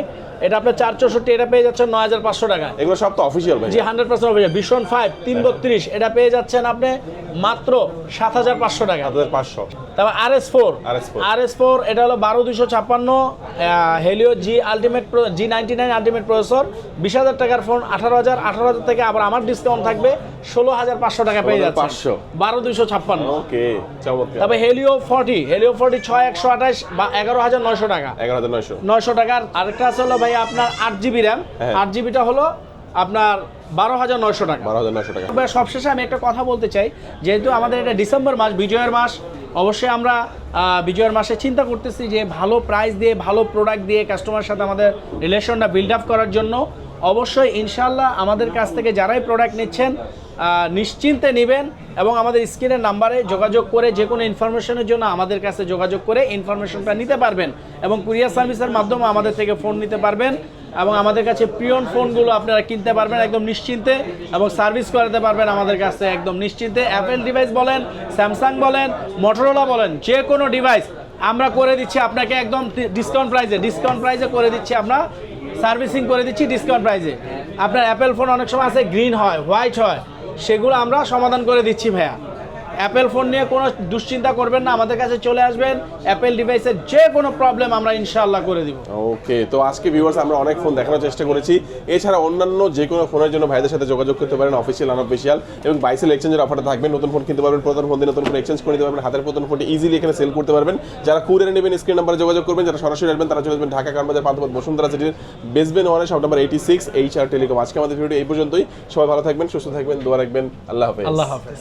এটা আপনার চার চৌষট্টি এটা পেয়ে যাচ্ছেন নয় হাজার পাঁচশো টাকায় এগুলো সব তো অফিসিয়াল ভাই। জি হান্ড্রেড পার্সেন্ট হবে ভীষণ ফাইভ তিন বত্রিশ এটা পেয়ে যাচ্ছেন আপনি মাত্র সাত হাজার পাঁচশো টাকা। সাত হাজার পাঁচশো। তারপর R S four RS4 R S four এটা হলো বারো দুশো ছাপ্পান্ন Helio G ultimate G ninety nine ultimate processor বিশ হাজার টাকার ফোন আঠারো হাজার আঠারো হাজার থেকে আবার আমার ডিসকাউন্ট থাকবে ষোলো হাজার পাঁচশো টাকা পেয়ে যাচ্ছে 16,500 বারো দুশো ছাপ্পান্ন। ওকে তবে হেলিও ফর্টি হেলিও ফর্টি ছয় একশো আঠাশ বা এগারো হাজার নয়শো টাকা। এগারো হাজার নয়শো। নয়শো টাকার আরেকটা আছে হলো ভাই আপনার আট জিবি র্যাম। আট জিবিটা হলো আপনার বারো হাজার নয়শো টাকা। বারো হাজার নয়শো টাকা। তবে সবশেষে আমি একটা কথা বলতে চাই যেহেতু আমাদের এটা ডিসেম্বর মাস বিজয়ের মাস অবশ্যই আমরা বিজয়ের মাসে চিন্তা করতেছি যে ভালো প্রাইস দিয়ে ভালো প্রোডাক্ট দিয়ে কাস্টমার সাথে আমাদের রিলেশনটা বিল্ড আপ করার জন্য অবশ্যই ইনশাল্লাহ আমাদের কাছ থেকে যারাই প্রোডাক্ট নিচ্ছেন নিশ্চিন্তে নেবেন এবং আমাদের স্ক্রিনের নাম্বারে যোগাযোগ করে যে কোনো ইনফরমেশনের জন্য আমাদের কাছে যোগাযোগ করে ইনফরমেশনটা নিতে পারবেন এবং কুরিয়ার সার্ভিসের মাধ্যমে আমাদের থেকে ফোন নিতে পারবেন এবং আমাদের কাছে প্রিয়ন ফোনগুলো আপনারা কিনতে পারবেন একদম নিশ্চিন্তে এবং সার্ভিস করাতে পারবেন আমাদের কাছে একদম নিশ্চিন্তে। অ্যাপেল ডিভাইস বলেন স্যামসাং বলেন মোটরোলা বলেন, যে কোনো ডিভাইস আমরা করে দিচ্ছি আপনাকে একদম ডিসকাউন্ট প্রাইসে ডিসকাউন্ট প্রাইসে করে দিচ্ছি আমরা সার্ভিসিং করে দিচ্ছি ডিসকাউন্ট প্রাইসে আপনার অ্যাপেল ফোন অনেক সময় আছে গ্রিন হয় হোয়াইট হয়। সেগুলো আমরা সমাধান করে দিচ্ছি ভাইয়া। অ্যাপেল ফোন নিয়ে কোনো দুশ্চিন্তা করবেন না আমাদের কাছে চলে আসবেন। অ্যাপেল ডিভাইসের যে কোনো প্রবলেম আমরা ইনশাআল্লাহ করে দিব। ওকে তো আজকে ভিউয়ার্স আমরা অনেক ফোন দেখানোর চেষ্টা করেছি। এছাড়া অন্যান্য যে কোনো ফোনের জন্য ভাইদের সাথে যোগাযোগ করতে পারেন অফিসিয়াল আনঅফিসিয়াল এবং বাইসেল এক্সচেঞ্জের অফারটা থাকবে। নতুন ফোন কিনতে পারবেন পুরাতন ফোন দিয়ে নতুন ফোন এক্সচেঞ্জ করে নিতে পারবেন হাতের পুরাতন ফোনটি ইজিলি এখানে সেল করতে পারবেন। যারা কুরিয়ারে নেবেন স্ক্রিন নাম্বারে যোগাযোগ করবেন যারা সরাসরি আসবেন তারা চলে আসবেন ঢাকা কারবাজার পান্তপথ বসুন্ধরা সিটির বেসবেন ওয়ানের সব number eighty six H R telecom আজকে আমাদের ভিডিও এই পর্যন্তই। সবাই ভালো থাকবেন সুস্থ থাকবেন দোয়া রাখবেন। আল্লাহ হাফেজ। আল্লাহ হাফেজ।